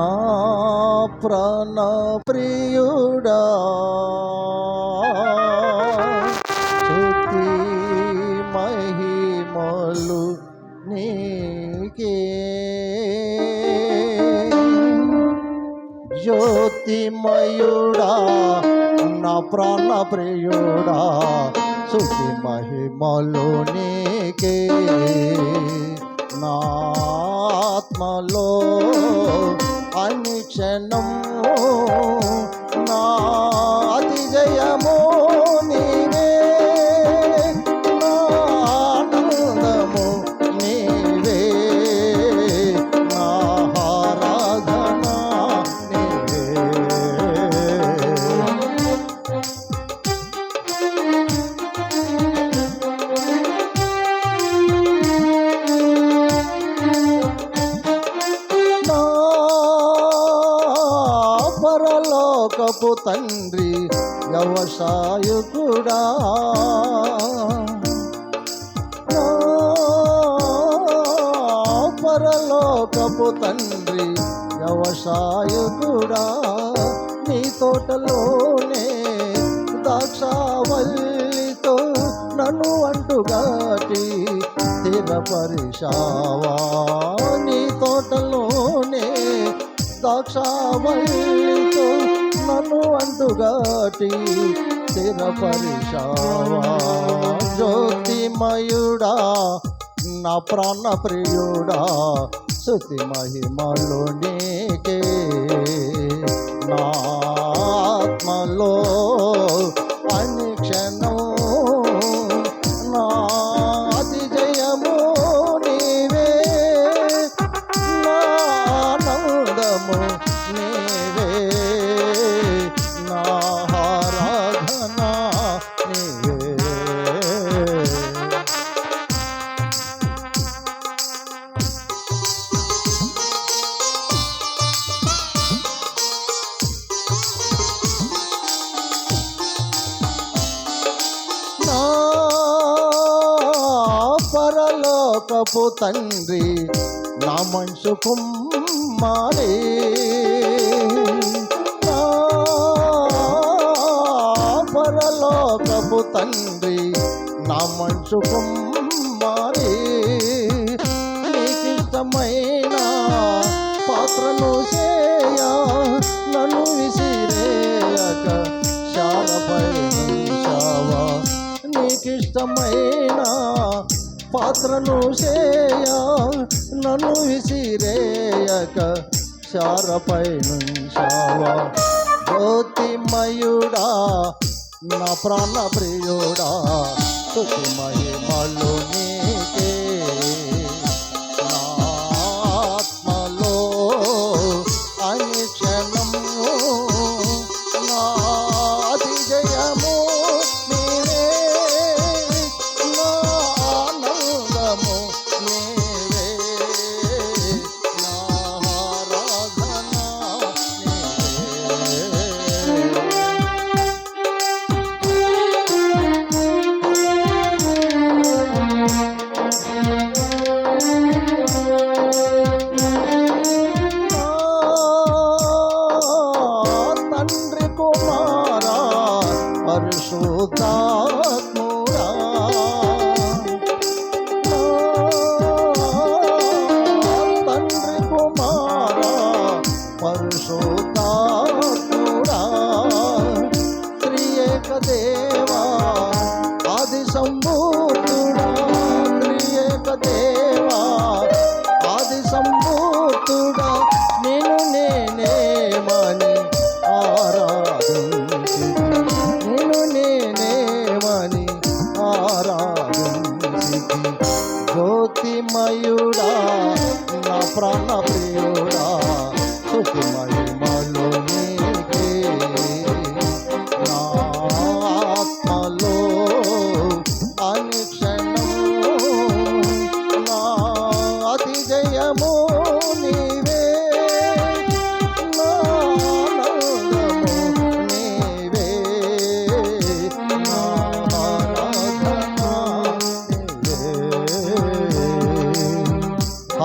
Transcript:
నా ప్రాణ ప్రియుడా. శృతి మహిమలు నీకే. జ్యోతిమయుడా నా ప్రాణ ప్రియుడా శృతి మహిమలు నీకే. నా ఆత్మలో పరలోకపు తండ్రి వ్యవసాయకుడా పరలోకపు తండ్రి వ్యవసాయకుడా నీ తోటలోనే దాక్షావల్లితో నన్ను అంటుగాటి స్థిరపరిశావా నీ తోటలోనే దాక్షావల్లితో నన్ను అంటుగాటి స్థిరపరిశావా జ్యోతిమయుడా నా ప్రాణ ప్రియుడా శృతి మహిమలో నీకే. నా ఆత్మలో పరలోకపు తండ్రి నా మనసు కుమ్మారే. తండ్రి నా మనసు కుమ్మారి నీకిష్టమైన పాత్రను చేయ నన్ను విసిరేయక శాలపై నీకిష్టమైన పాత్రను చేయ నన్ను విసిరేయక శారపై నుంచావా జ్యోతిమయుడా నా ప్రాణ ప్రియుడా స్తుతి మహిమలు పరిశుద్ధాత్మురా తండ్రి కుమారా పరిశుద్ధాత్మురా త్రియేక దేవా ఆది సంభూతుడా జ్యోతిమయుడా నా ప్రాణ ప్రియుడా స్తుతిమహిమలు